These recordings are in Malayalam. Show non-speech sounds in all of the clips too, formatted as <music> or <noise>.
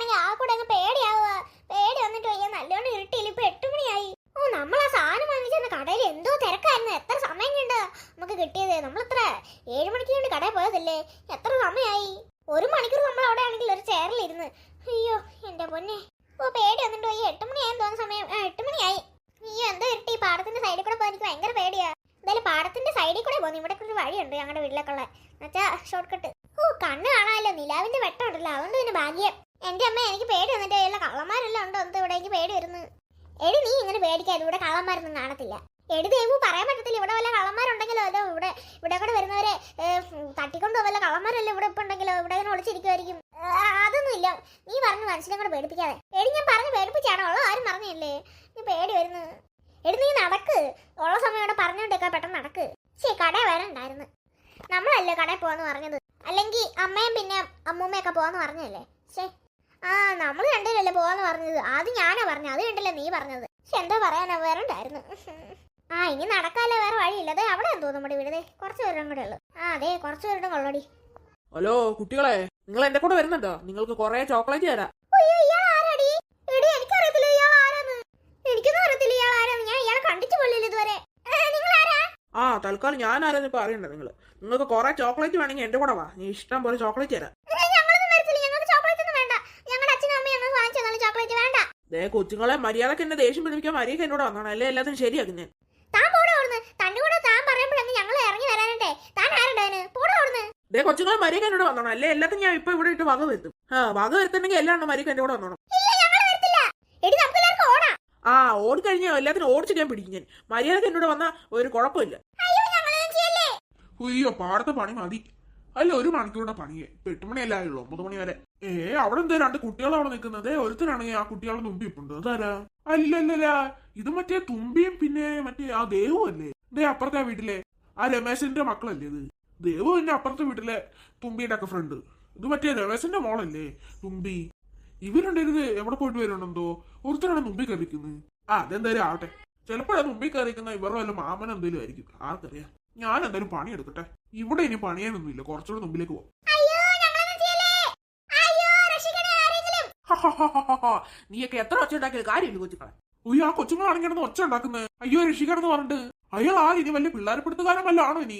എനിക്കാണെങ്കിൽ ആ കൂടെ അങ്ങ് പേടിയാവുക. പേടി വന്നിട്ട് വയ്യ. നല്ലോണം ഇരുട്ടിയില്ല? ഇപ്പൊ എട്ട് മണിയായി. ഓ നമ്മൾ ആ സാധനം വാങ്ങിച്ചെന്ന കടയിൽ എന്തോ തിരക്കായിരുന്നു. എത്ര സമയം കണ്ട് നമുക്ക് കിട്ടിയത്. എത്ര ഏഴ് മണിക്ക് വേണ്ടി കടയിൽ പോയതല്ലേ? എത്ര സമയമായി? ഒരു മണിക്കൂർ നമ്മൾ അവിടെ ആണെങ്കിൽ ഒരു ചെയറിലിരുന്ന് അയ്യോ എന്റെ പൊന്നെ. ഓ പേടി വന്നിട്ട് വയ്യ. എട്ട് മണിയായി തോന്നുന്ന സമയം. എട്ട് മണിയായി. അയ്യോ എന്തോ ഇരുട്ടി. പാടത്തിന്റെ സൈഡിൽ കൂടെ പോകാൻ എനിക്ക് ഭയങ്കര പേടിയാ. എന്തായാലും പാടത്തിന്റെ സൈഡിൽ കൂടെ പോകുന്നു ഇവിടെ ഒരു വഴിയുണ്ട് ഞങ്ങളുടെ വീട്ടിലേക്കുള്ള എന്നുവെച്ചാ ഷോർട്ട് കട്ട് ഓ കണ്ണ് കാണാമല്ലോ. നിലാവിന്റെ വെട്ടം ഉണ്ടല്ലോ. അതുകൊണ്ട് പിന്നെ ഭാഗ്യം. എന്റെ അമ്മ എനിക്ക് പേടി വന്നിട്ട് എല്ലാ കള്ളന്മാരെല്ലാം ഉണ്ടോ? എന്തോ ഇവിടെ എനിക്ക് പേടി വരുന്നു. എടി നീ ഇങ്ങനെ പേടിക്കാതെ ഇവിടെ കള്ളന്മാരൊന്നും കാണത്തില്ല. എടി ദൈവം പറയാൻ പറ്റത്തില്ല. ഇവിടെ വല്ല കള്ളന്മാരുണ്ടെങ്കിലോ? അതോ ഇവിടെ ഇവിടെ കൂടെ വരുന്നവരെ തട്ടിക്കൊണ്ടോ വല്ല കള്ളന്മാരല്ലേ ഇവിടെ ഇപ്പൊ ഉണ്ടെങ്കിലോ? ഇവിടെ ഇങ്ങനെ ഒളിച്ചിരിക്കുമായിരിക്കും അതൊന്നും ഇല്ല നീ പറഞ്ഞു മനുഷ്യനെ കൂടെ പേടിപ്പിക്കാതെ. എടി ഞാൻ പറഞ്ഞു പേടിപ്പിച്ചാണോ? ഉള്ളത് ആരും പറഞ്ഞില്ലേ? നീ പേടി വരുന്നു. എടി നീ നടക്ക്. ഉള്ള സമയം ഇവിടെ പറഞ്ഞുകൊണ്ടേക്കാ പെട്ടെന്ന് നടക്ക്. ശരി കട വരണ്ടായിരുന്നു. നമ്മളല്ലേ കടയിൽ പോവാന്ന് പറഞ്ഞത്? അല്ലെങ്കിൽ അമ്മയും പിന്നെ അമ്മൂമ്മയൊക്കെ പോവാന്ന് പറഞ്ഞല്ലേ ശേ ആ നമ്മൾ രണ്ടുപേരല്ലേ പോവാന്ന് പറഞ്ഞത്. അത് ഞാനാ പറഞ്ഞത് അത് കണ്ടല്ലേ നീ പറഞ്ഞത്. പക്ഷെ എന്താ പറയാനാ വേറെണ്ടായിരുന്നു ആ ഇനി നടക്കാല്ലേ വേറെ വഴിയില്ല. അതെ അവിടെ എന്തോ നമ്മുടെ വീടേ. കുറച്ച് പേരും കൂടെ ഉള്ളു. ആ അതെ കുറച്ച് പേരുടെ കൊള്ളടി ഹലോ കുട്ടികളെ നിങ്ങൾ എന്റെ കൂടെ വരുന്നുണ്ടോ? നിങ്ങൾക്ക് കുറെ ചോക്ലേറ്റ് തരാം. ആരാ? ആ തൽക്കാലം ഞാൻ ആരെന്ന് ഇപ്പൊ അറിയണ്ട നിങ്ങൾ നിങ്ങൾക്ക് കുറെ ചോക്ലേറ്റ് വേണമെങ്കിൽ എന്റെ കൂടെ വാ. നീ ഇഷ്ടം പോലെ ചോക്ലേറ്റ് തരാം ഏ, ഞങ്ങളൊന്നും വരത്തില്ല ഞങ്ങൾക്ക് ചോക്ലേറ്റ് ഒന്നും വേണ്ട ഞങ്ങളുടെ അച്ഛനും അമ്മയും ഞങ്ങൾക്ക് വാങ്ങിച്ചു തന്നാലും ചോക്ലേറ്റ് വേണ്ട ദേ കൊച്ചുങ്ങളെ മര്യാദയ്ക്ക് എന്നെ ദേഷ്യം പിടിപ്പിക്കാൻ മര്യാദയ്ക്ക് എന്നോട് വന്നാണ് അല്ലേ എല്ലാത്തിനും ശരിയാക്കി ഞാൻ. താൻ പോടെ അവിടുന്ന്. തന്റെ കൂടെ താൻ പറയുമ്പോഴങ്ങ് ഞങ്ങൾ ഇറങ്ങി വരാനുണ്ടേ. താൻ ആരുണ്ടായിരുന്നു പോടെ അവിടുന്ന്. ദേ കൊച്ചുങ്ങളെ മര്യാദയ്ക്ക് എന്നോട് വന്നോണം അല്ലേ എല്ലാത്തിനും ഞാൻ ഇപ്പൊ ഇവിടെ ഇട്ട് വക വരുത്തും. ആ വക വരുത്തണെങ്കിൽ എല്ലാം മര്യാദയ്ക്ക് എന്റെ കൂടെ വന്നോണം. ഇല്ല ഞങ്ങൾ വരത്തില്ല. എടി നമുക്ക് എല്ലാവർക്കും ഓടാം. ആ ഓടിക്കഴിഞ്ഞാൽ എല്ലാത്തിനും ഓടിച്ച് ഞാൻ പിടിക്കും ഞാൻ. മര്യാദയ്ക്ക് എന്നോട് ഒരു കുഴപ്പമില്ല. അയ്യോ ഞങ്ങളൊന്നും ചെയ്യല്ലേ? അയ്യോ പാടത്തെ പണി മതി. അല്ല ഒരു മണിക്കൂറിന്റെ പണിയെ. ഇപ്പൊ എട്ട് മണിയല്ലേ ഒമ്പത് മണി വരെ. ഏ അവിടെ എന്താ രണ്ട് കുട്ടികൾ നിൽക്കുന്നത്? ഒരുത്തരാണെങ്കിൽ ആ കുട്ടികളുടെ തുമ്പി ഇപ്പുണ്ട് അതാരാ? അല്ലല്ലല്ല ഇത് മറ്റേ തുമ്പിയും പിന്നെ മറ്റേ ആ ദേവും അല്ലേ? ദേ അപ്പുറത്തെ വീട്ടിലെ. ആ രമേശന്റെ മക്കളല്ലേ ഇത്? ദേവു പിന്നെ അപ്പുറത്തെ വീട്ടിലെ തുമ്പിയുടെ ഒക്കെ ഫ്രണ്ട് ഇത് മറ്റേ രമേശന്റെ മോളല്ലേ? തുമ്പി. ഇവരുണ്ടരുത് എവിടെ പോയിട്ട് വരുന്നുണ്ടോ ഒരുത്തരാണ് തുമ്പി കറിക്കുന്നത് ആ അതെന്തായാലും ആവട്ടെ. ചിലപ്പോഴാ തുമ്പി കറിക്കുന്ന ഇവരുടെ വല്ല മാമൻ എന്തെങ്കിലും ആയിരിക്കും. ആർക്കറിയാം. ഞാൻ എന്തായാലും പണിയെടുക്കട്ടെ. ഇവിടെ ഇനി പണിയാനൊന്നുമില്ല. കുറച്ചുകൂടെ മുമ്പിലേക്ക് പോകും നീയൊക്കെ എത്ര ഒച്ച ഉണ്ടാക്കിയത് കാര്യമില്ല കൊച്ചുങ്ങളെ. ഉയ്യോ ആ കൊച്ചുങ്ങളാണെങ്കിൽ കിടന്ന് ഒച്ച ഉണ്ടാക്കുന്നത് അയ്യോ രക്ഷിക്കണമെന്ന് പറഞ്ഞിട്ട്. അയ്യോ ആ ഇനി വലിയ പിള്ളേരെപ്പെടുത്തുകാരൻ വല്ല ആണോ ഇനി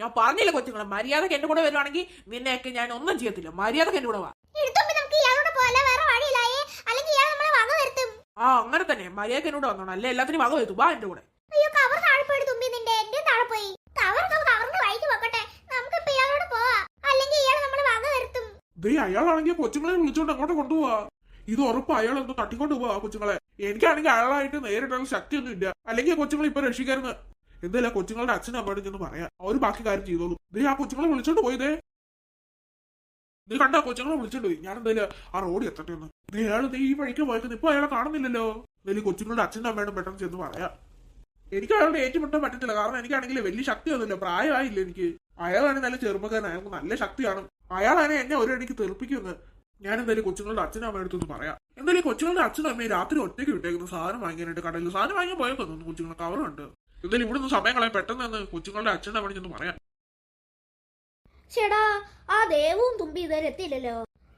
ഞാൻ പറഞ്ഞില്ല കൊച്ചുങ്ങളെ മര്യാദയ്ക്ക് എന്റെ കൂടെ വരുവാണെങ്കിൽ നിന്നെയൊക്കെ ഞാൻ ഒന്നും ചെയ്യത്തില്ല. മര്യാദയ്ക്ക് എന്റെ കൂടെ വാ. ആ അങ്ങനെ തന്നെ. മര്യാദയ്ക്ക് എന്നോട് വന്നോണം. അല്ലേ? എല്ലാത്തിനും വക വരുത്തു. വാ എന്റെ കൂടെ അയ്യോ കവർ താഴെ പോയി തുമ്പി നിന്റെ എന്റെ താഴെ പോയി കവർ കവറിന്റെ വഴിക്ക് പോക്കട്ടെ നമുക്ക് ഇപ്പൊ ഇയാളോട് പോവാ അല്ലെങ്കിൽ ഇയാൾ നമ്മളെ വക വരുത്തും ദേ അയാളാണെങ്കിൽ കൊച്ചുങ്ങളെ വിളിച്ചോണ്ട് അങ്ങോട്ട് കൊണ്ടുപോവാ. ഇത് ഉറപ്പ് അയാൾ എന്തോ തട്ടിക്കൊണ്ട് പോവാ കൊച്ചുങ്ങളെ. എനിക്കാണെങ്കിൽ അയാളായിട്ട് നേരിട്ടുള്ള ശക്തിയൊന്നും ഇല്ല അല്ലെങ്കിൽ കൊച്ചുങ്ങളെ ഇപ്പൊ രക്ഷിക്കാരുന്ന് എന്തായാലും ആ കൊച്ചുങ്ങളുടെ അച്ഛനും അമ്മയോടും ചെന്ന് പറയാം. അവർ ബാക്കി കാര്യം ചെയ്തോളൂ. ദേ ആ കൊച്ചുങ്ങളെ വിളിച്ചോണ്ട് പോയതേ നീ കണ്ട കൊച്ചുങ്ങളെ വിളിച്ചോണ്ട് പോയി. ഞാൻ എന്തായാലും ആ റോഡ് എത്തട്ടെ ഒന്ന്. ദേ അയാൾ നീ ഈ വഴിക്ക് പോയത് ഇപ്പൊ അയാളെ കാണുന്നില്ലല്ലോ. എന്തായാലും കൊച്ചുങ്ങളുടെ അച്ഛനും അമ്മയോടും പെട്ടെന്ന് ചെന്ന് പറയാം. എനിക്ക് അയാളോട് ഏറ്റുമുട്ടാൻ പറ്റത്തില്ല. കാരണം എനിക്കാണെങ്കിൽ വലിയ ശക്തിയൊന്നുമില്ല. പ്രായമായില്ല എനിക്ക്. അയാളാണെങ്കിൽ നല്ല ചെറുപ്പക്കാരൻ. അയാൾക്ക് നല്ല ശക്തിയാണ്. അയാളാണ് എന്നെ ഒരു അടിക്ക് തെറിപ്പിക്കുന്നത് ഞാൻ എന്തായാലും കൊച്ചുങ്ങളുടെ അച്ഛനും അമ്മയുടെ അടുത്തൊന്ന് പറയാം. എന്തായാലും കൊച്ചുങ്ങളുടെ അച്ഛനും അമ്മയും രാത്രി ഒറ്റയ്ക്ക് വിട്ടേക്കുന്നു സാധനം വാങ്ങിക്കാനായിട്ട് കടയിൽ സാധനം വാങ്ങിയാൽ പോയൊക്കെ തോന്നുന്നു കൊച്ചുങ്ങളുടെ കവറുണ്ട് എന്തായാലും ഇവിടെ നിന്ന് സമയം കളയാൻ പെട്ടെന്ന് തന്നെ കൊച്ചുങ്ങളുടെ അച്ഛനും അമ്മയും ചെന്ന് പറയാം. ചേടാ ആ ദേവവും തുമ്പി ഇതുവരെ എത്തിയില്ലല്ലോ.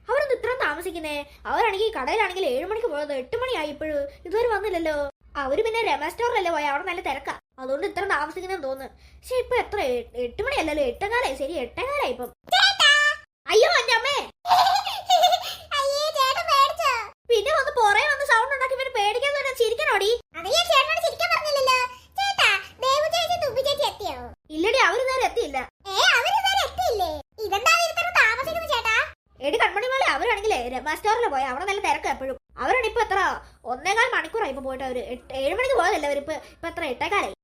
അവരൊന്നും ഇത്ര താമസിക്കുന്നേ? അവരാണെങ്കിൽ കടയിലാണെങ്കിൽ ഏഴു മണിക്ക് പോയത് എട്ട് മണിയായി ഇപ്പോഴും. ഇതുവരെ വന്നില്ലല്ലോ. അവർ പിന്നെ രമേശ് സ്റ്റോറിലല്ലേ പോയ? അവിടെ നല്ല തിരക്കാ. അതുകൊണ്ട് ഇത്ര താമസിക്കുന്നെന്ന് തോന്നുന്നു. പക്ഷെ ഇപ്പൊ എത്ര? എട്ട് മണിയല്ലല്ലോ. എട്ടേകാലായി. ശരി എട്ടേകാലായി ഇപ്പം. അയ്യോ എന്റെ അമ്മേ. പിന്നെ വന്ന് പുറകെ വന്ന് സൗണ്ട് ഉണ്ടാക്കി പിന്നെ പേടിക്കാൻ തന്നെ ചിരിക്കണോടി? ഇല്ലടി അവർ നേരെ എത്തിയില്ല. എടി കൺമണി പോലെ അവരാണെങ്കിലേ രമ സ്റ്റോറിൽ പോയി അവിടെ നല്ല തിരക്ക് എപ്പോഴും. അവരാണ് ഇപ്പൊ എത്ര? ഒന്നേകാൽ മണിക്കൂറായി ഇപ്പൊ പോയിട്ട് അവർ. ഏഴ് മണിക്ക് പോയതല്ലേ അവർ ഇപ്പൊ? ഇപ്പൊ എത്ര? എട്ടേകാലായി?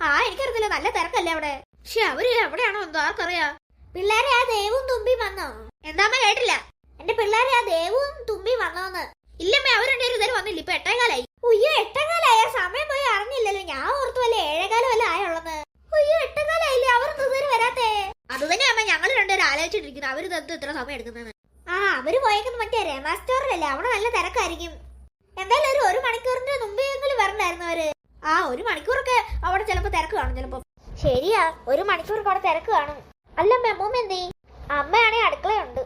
ആ എനിക്കറിയത്തില്ല. നല്ല തിരക്കല്ലേ അവിടെ. പക്ഷെ അവർ എവിടെയാണോ എന്തോ ആർക്കറിയാ? പിള്ളേരെ ആ ദേവും തുമ്പി വന്നോ? എന്താമ്മ കേട്ടില്ല? എന്റെ പിള്ളേരെ ആ ദേവും തുമ്പി വന്നോന്ന്. ഇല്ലമ്മേ അവരുടെ ഇതുവരെ വന്നില്ല ഇപ്പൊ എട്ടേകാലായി. ഉയ്യോ എട്ടേകാലായ? സമയം പോയി അറിഞ്ഞില്ലല്ലോ ഞാൻ ഓർത്തു വല്ല ഏഴേകാലം വല്ല ആയുള്ളത് ഉയ്യോ എട്ടേകാലായില്ലേ? അവർ ഇതുവരെ വരാത്തേ? അത് തന്നെ അമ്മ ഞങ്ങൾ രണ്ടുപേരും ആലോചിച്ചിട്ടിരിക്കുന്നു അവർ തത്ത് ഇത്ര സമയം എടുക്കുന്നത് ആ അവർ പോയേക്കുന്നത് മറ്റേ രമ സ്റ്റോറിലല്ലേ അവിടെ നല്ല തിരക്കായിരിക്കും. എന്തായാലും ഒരു ഒരു മണിക്കൂറിന്റെ മുമ്പെങ്കിലും വരണ്ടായിരുന്നു അവർ. ആ ഒരു മണിക്കൂറൊക്കെ അവിടെ ചിലപ്പോ തിരക്ക് കാണും ചിലപ്പോ. ശരിയാ ഒരു മണിക്കൂർ കൂടെ തിരക്ക് കാണും അല്ല അമ്മ അമ്മൂമ്മ എന്തേ? അമ്മയാണെങ്കിൽ അടുക്കളയുണ്ട്.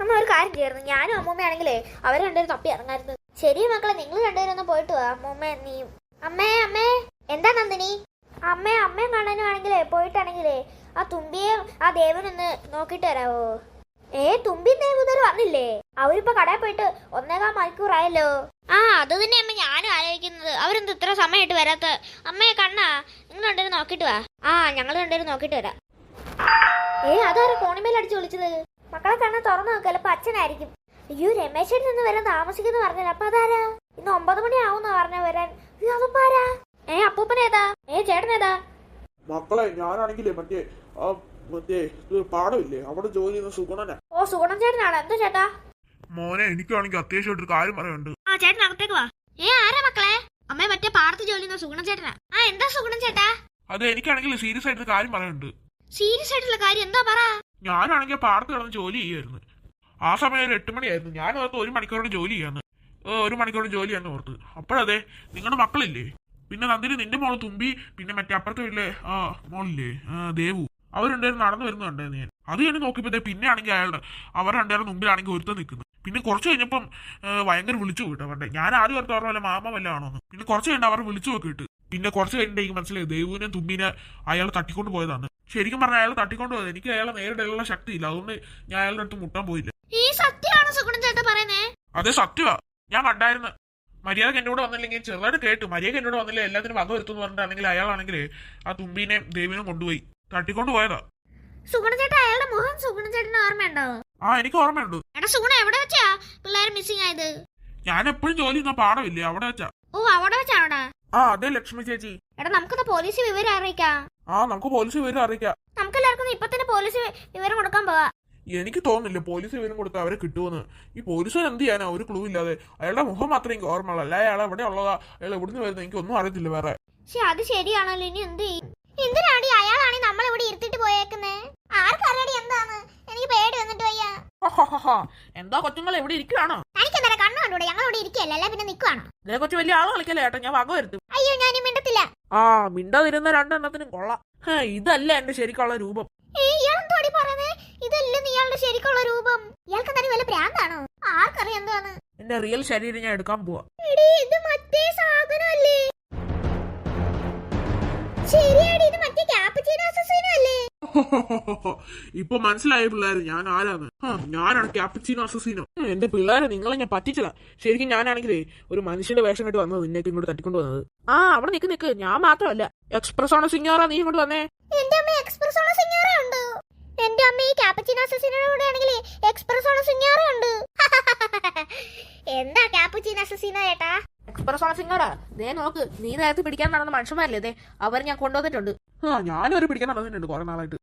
അമ്മ ഒരു കാര്യം ചെയ്യായിരുന്നു. ഞാനും അമ്മൂമ്മയാണെങ്കിലേ അവർ രണ്ടുപേരും തപ്പി ഇറങ്ങായിരുന്നു. ശരി മക്കളെ നിങ്ങൾ രണ്ടുപേരും ഒന്ന് പോയിട്ട് വാ അമ്മൂമ്മ നീയും അമ്മേ അമ്മേ എന്താ നന്ദിനി? അമ്മേ അമ്മയും കാണാനാണെങ്കിലേ പോയിട്ടാണെങ്കിലേ ആ തുമ്പിയെ ആ ദേവനൊന്ന് നോക്കിട്ട് വരാവോ? ഏ തുമ്പി ദേവതർ വന്നില്ലേ അവരിപ്പോ കടയിൽ പോയിട്ട് ഒന്നേകാൽ മണിക്കൂറായല്ലോ. ആ അത് തന്നെ അമ്മ ഞാനും അവരെന്ത് ഇത്ര സമയമായിട്ട് വരാത്ത? അമ്മയെ കണ്ണാ നിങ്ങൾ രണ്ടുപേരും നോക്കിയിട്ട് വാ. ആ ഞങ്ങൾ രണ്ടുപേരും നോക്കിട്ട് വരാ. ഏ അതാരാ കോണിമേൽ അടിച്ചു വിളിച്ചത്? മക്കളെ കണ്ണ തുറന്നു നോക്കുക ചിലപ്പോ അച്ഛനായിരിക്കും. അയ്യോ രമേശൻ നിന്ന് വരാൻ താമസിക്കുന്നു പറഞ്ഞല്ലോ. അപ്പൊ അതാരാ? ഇന്ന് ഒമ്പത് മണി ആവുന്ന പറഞ്ഞ വരാൻ. അയ്യോ ആരാ? ഏ അപ്പൂപ്പനേതാ ഏ ചേട്ടനേതാ മക്കളെ ഞാനാണെങ്കിലേ മറ്റേ ആ മറ്റേ ഇത് പാടമില്ലേ? അവിടെ ജോലി ചെയ്യുന്ന സുഗുണനാ. ഓ സുഗുണം ചേട്ടനാണ്? എന്താ ചേട്ടാ? മോനെ എനിക്കാണെങ്കിൽ അത്യാവശ്യമായിട്ട് ഒരു കാര്യം പറയാനുണ്ട്. ആ ചേട്ടൻ അകത്തേക്ക് വാ. ഏ ആരാ മക്കളെ? അമ്മ മറ്റേ പാടത്ത് ജോലി ചെയ്യുന്ന ചേട്ടനാ. ആ എന്താ സുഗുണം ചേട്ടാ? അത് എനിക്കാണെങ്കിൽ സീരിയസ് ആയിട്ട് കാര്യം പറയാനുണ്ട്. സീരിയസ് ആയിട്ടുള്ള കാര്യം എന്താ പറ. ഞാനാണെങ്കിൽ പാടത്ത് കിടന്ന് ജോലി ചെയ്യായിരുന്നു ആ സമയം ഒരു എട്ട് മണിയായിരുന്നു. ഞാൻ ഓർത്ത് ഒരു മണിക്കൂറോട് ജോലി ചെയ്യാന്ന്. ഒരു മണിക്കൂറോട് ജോലി ചെയ്യാന്ന് ഓർത്ത്. അപ്പോഴതെ നിങ്ങളുടെ മക്കളില്ലേ? പിന്നെ നന്ദിനി നിന്റെ മോൾ തുമ്പി പിന്നെ മറ്റേ അപ്പുറത്തെ വീട്ടിലെ ആ മോളില്ലേ ദേവു. അവർ രണ്ടുപേരും നടന്നു വരുന്നുണ്ടായിരുന്നു ഞാൻ. അത് കഴിഞ്ഞ് നോക്കിയപ്പോഴത്തെ പിന്നെ ആണെങ്കിൽ അയാളുടെ അവർ രണ്ടുപേരുടെ മുമ്പിലാണെങ്കിൽ ഒരുത്തം നിൽക്കുന്നു പിന്നെ കുറച്ച് കഴിഞ്ഞപ്പം ഭയങ്കര വിളിച്ചു പോയിട്ട് അവരുടെ. ഞാൻ ആദ്യം ഓർത്ത് ഓർമ്മ പോലെ മാമ വല്ല ആണോന്ന്. പിന്നെ കുറച്ച് കഴിഞ്ഞാൽ അവർ വിളിച്ചു നോക്കിയിട്ട് പിന്നെ കുറച്ച് കഴിഞ്ഞിട്ട് എനിക്ക് മനസ്സിലായി ദേവുവിനെ തുമ്പിനെ അയാൾ തട്ടിക്കൊണ്ട് പോയതാണ്. ശരിക്കും പറഞ്ഞാൽ അയാൾ തട്ടിക്കൊണ്ട് പോയത്. എനിക്ക് അയാളെ നേരിടാനുള്ള ശക്തിയില്ല. അതുകൊണ്ട് ഞാൻ അയാളുടെ അടുത്ത് മുട്ടാൻ പോയില്ല. ഈ സത്യമാണ് പറയുന്നേ? അതെ സത്യമാ ഞാൻ കണ്ടായിരുന്നു മര്യാദയ്ക്ക് എന്നോട് വന്നില്ലെങ്കിൽ ചെറുതായിട്ട് കേട്ടു. മര്യാദയ്ക്ക് എന്നോട് വന്നില്ല എല്ലാത്തിനും വക വരുത്തുന്നു പറഞ്ഞിട്ടാണെങ്കിൽ അയാളാണെങ്കിൽ ആ തുമ്പീനെ ദേവിനെ കൊണ്ടുപോയി തട്ടിക്കൊണ്ട് പോയതാ. സുഗുണ ചേട്ടാ അയാളുടെ മുഖം സുഗുണചേട്ടന് ഓർമ്മയുണ്ടോ? ആ എനിക്ക് ഓർമ്മയുണ്ട്. എടാ സുഗുണ എവിടെ വെച്ചാ പിള്ളേർ മിസ്സിംഗ് ആയത്? ഞാൻ എപ്പോഴും ജോലി ചെയ്യുന്ന പാടമില്ലേ അവിടെ വെച്ചാ. ഓ അവിടെ വെച്ചാണോടാ ആ അതെ ലക്ഷ്മി ചേച്ചി. എടാ നമുക്കത് പോലീസ് വിവരം അറിയിക്കാം. ആ നമുക്ക് പോലീസ് വിവരം അറിയിക്കാം. നമുക്ക് എല്ലാവർക്കും ഇപ്പൊ തന്നെ പോലീസ് വിവരം കൊടുക്കാൻ പോവാ. എനിക്ക് തോന്നുന്നില്ല പോലീസ് വിവരം കൊടുത്താൽ അവരെ കിട്ടുമെന്ന് ഈ പോലീസുകാർ എന്ത് ചെയ്യാനാ? ഒരു ക്ലൂ ഇല്ലാതെ. അയാളുടെ മുഖം മാത്രമേ എനിക്ക് ഓർമ്മയുള്ളൂ. അല്ല അയാൾ എവിടെ ഉള്ളതാ? അയാൾ എവിടുന്ന് വരുന്നത് എനിക്ക് ഒന്നും അറിയത്തില്ല വേറെ. പക്ഷെ അത് ശരിയാണല്ലോ. ഇനി എന്ത് ചെയ്യും? എന്തിനാടി ഇരുത്തിട്ട് പോയേക്കുന്നേ? ആർക്കറിയടി എന്താണ്? എനിക്ക് പേടി വന്നിട്ട് വയ്യ. എന്താ കൊച്ചുങ്ങൾ എവിടെ ഇരിക്കുകയാണോ എനിക്കെന്താ കണ്ണു കണ്ടൂടെ? ഞങ്ങൾ ഇവിടെ ഇരിക്കുകയല്ല പിന്നെ നിൽക്കുവാണോ ഇതേ കൊച്ചു വലിയ ആൾ കളിക്കല്ലേ ഏട്ടാ? ഞാൻ വക വരുത്തും. അയ്യോ ഞാൻ മിണ്ടത്തില്ല. ആ മിണ്ടാതിരുന്ന രണ്ടെണ്ണത്തിനും കൊള്ളാം. ഹേ, ഇതല്ല എന്റെ ശരിക്കുള്ള രൂപം. ഏയ് ഇയാളെന്തോടി പറയുന്നേ? ഇതല്ല ഇയാളുടെ ശരിക്കുള്ള രൂപം? ഇയാൾക്ക് എന്തായാലും വല്ല ഭ്രാന്താണോ? ആർക്കറിയാം എന്താണ്? എന്റെ റിയൽ ശരീരം ഞാൻ എടുക്കാൻ പോവാ. എടീ ഇത് മറ്റേ സാധനമല്ലേ <laughs> ഇപ്പൊ മനസ്സിലായ പിള്ളേർ ഞാൻ ആരാന്ന് ഞാനാണ് ക്യാപ്റ്റീനോ അസസീനോ. എന്റെ പിള്ളേരെ നിങ്ങളെ ഞാൻ പറ്റിച്ചതാ. ശരിക്കും ഞാനാണെങ്കിലേ ഒരു മനുഷ്യന്റെ വേഷം കെട്ട് വന്നത് നിന്നേക്ക് ഇങ്ങോട്ട് തട്ടിക്കൊണ്ട് വന്നത്. ആ അവിടെ നിക്ക് നിക്ക്. ഞാൻ മാത്രമല്ല. എക്സ്പ്രസ് ആണോ സിംഗാറാ നീ ഇങ്ങോട്ട് വന്നേ. എന്റെ അമ്മ എക്സ്പ്രസ് ഓണ സിംഗാറ ഉണ്ട്. എന്റെ അമ്മ ഈ ക്യാപ്റ്റീനോ അസസീനോ കൂടെ ആണെങ്കിൽ എക്സ്പ്രസ് ഓണ സിംഗാറ ഉണ്ട്. <laughs> എന്താ ക്യാപ്റ്റീനോ അസസീനോ ചേട്ടാ? എക്സ്പ്രസ് ആണ് സിംഗാറാ ദേ നോക്ക്. നീ നേരത്തെ പിടിക്കാൻ നടന്ന മനുഷ്യന്മാരല്ലേ ദേ. അവർ ഞാൻ കൊണ്ടുവന്നിട്ടുണ്ട്. ആ ഞാനൊരു പിടിക്കാൻ നടന്നിട്ടുണ്ട് കുറെ നാളായിട്ട്.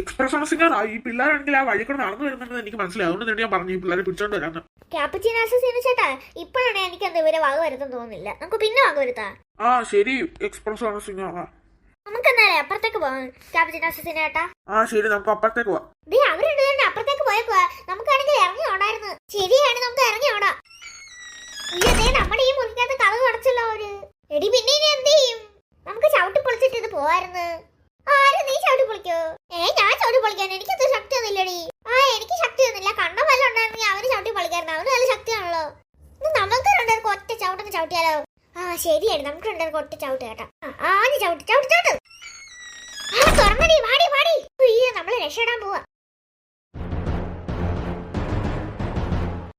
എക്സ്പ്രസ് സിംഗർ ഈ പിള്ളേരാണെങ്കിൽ ആ വഴി കൂടെ നടന്നു വരുന്നുണ്ടെന്ന് എനിക്ക് മനസ്സിലായി. അതുകൊണ്ട് തന്നെ ഞാൻ പറഞ്ഞു ഈ പിള്ളേരെ പിടിച്ചോണ്ട് വരാന്ന്. ചേട്ടാ ഇപ്പോഴാണ് എനിക്ക് എന്താ ഇവരെ വക വരുത്തെന്ന് തോന്നുന്നില്ല. നമുക്ക് പിന്നെ വക വരുത്താം. ആ ശരി. എക്സ്പ്രസ് സിംഗർ നമുക്ക് എന്നാലേ അപ്പുറത്തേക്ക് പോവാം ക്യാപ്റ്റൻ ചേട്ടാ. ആ ശരി. നമുക്ക് അപ്പുറത്തേക്ക് പോവാം. ദേ അവരുണ്ട് തന്നെ അപ്പുറത്തേക്ക് പോയേക്കുവാ. നമുക്കാണെങ്കിൽ ഇറങ്ങി ഓടായിരുന്നു. ശരിയാണ് നമുക്ക് ഇറങ്ങി ഓടാം. നമ്മുടെ ഈ മുറിക്കകത്ത് കഥ അടച്ചല്ലോ അവർ. എടി പിന്നെ ഇനി എന്ത് ചെയ്യും? നമുക്ക് ചവിട്ടി പൊളിച്ചിട്ട് ഇത് പോവായിരുന്നു. നീ ചവിട്ടി പൊളിക്കോ? ഏ ഞാൻ ചവിട്ടി പൊളിക്കാൻ എനിക്ക് അത്ര ആ എനിക്ക് ശക്തി ഒന്നുമില്ല. കണ്ണ വല്ല ഉണ്ടായിരുന്നെങ്കിൽ അവന് ചവിട്ടി ശക്തിയാണല്ലോ. നമുക്ക് രണ്ടുപേർക്ക് ഒറ്റ ചവിട്ടൊന്ന് ചവിട്ടിയാലോ? ആ ശരിയാണ്. നമുക്ക് രണ്ടുപേർക്ക് ഒറ്റ ചവിട്ട് കേട്ടോ. ആ ആദ്യം ചവിട്ടി ചവിട്ടി ചവിട്ട്. തുറന്നടി വാടി വാടി. നമ്മൾ രക്ഷപ്പെടാൻ പോവാ.